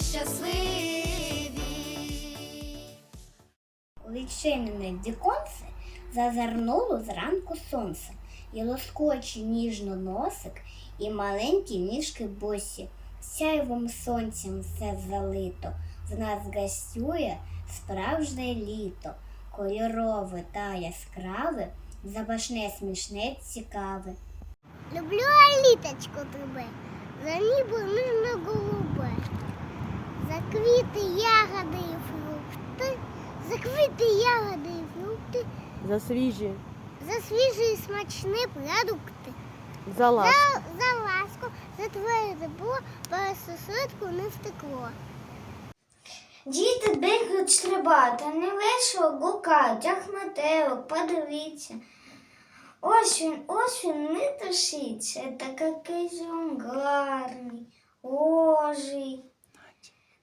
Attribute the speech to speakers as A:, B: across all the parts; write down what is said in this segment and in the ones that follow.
A: щасливі.
B: У відчинене віконце зазирнуло зранку сонце, і лоскоче ніжно носик, і маленькі ніжки босі. Сяйвом сонцем все залито, в нас гостює справжнє літо, кольорове та яскраве, запашне смішне цікаве.
C: Люблю літочку тебе, за ніби мило голубе, за квіти, ягоди і фрукти, за квіти, ягоди і фрукти,
D: за свіжі,
C: за свіжі і смачні продукти,
D: за ласку.
C: за, за ласку, за твоє тепло, пересусидку не втекло.
B: Діти бігають стрибати, не весело гукають, як метелик, подивіться. Ось він, ось він, не тушиться, та він гарний, ожий,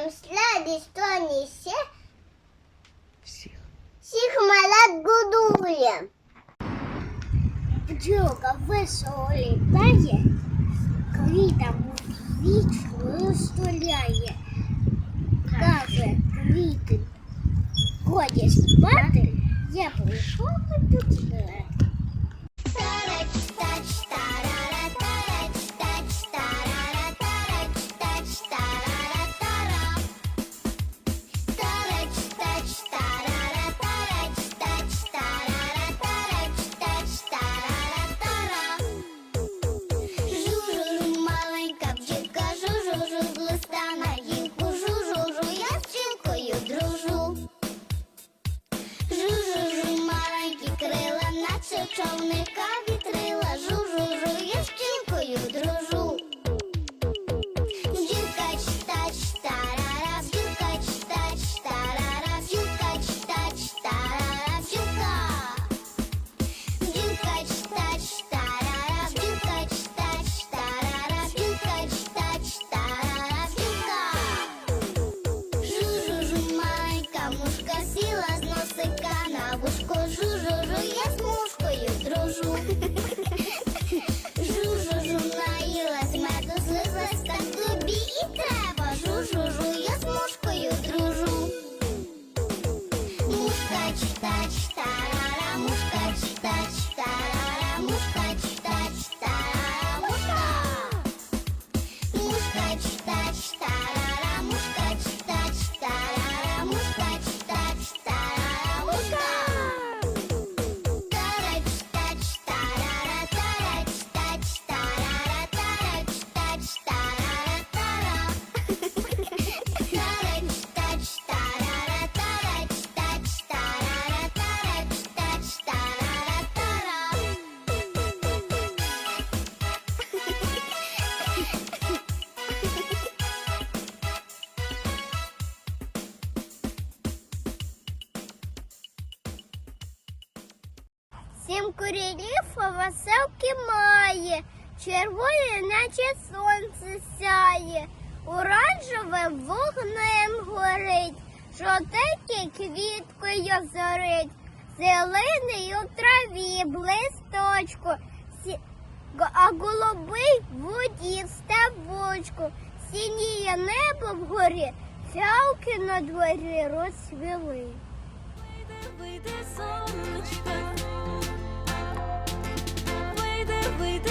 C: як нам сляді що несе,
D: всіх.
C: всіх малят гудулі. Бджілка весело літає, квітам у свічку розтуляє. Каже, квіти, годі спати, я прийшов тут наче Сім веселки має, червоне, наче сонце сяє, оранжеве вогнем горить, жовтеньке квіткою зорить, зелений у траві, блисточку, а голубий в воді в ставочку, сініє небо вгорі, Фіалки на дворі розцвіли.
E: Вийде сонечко, вийде, вийде.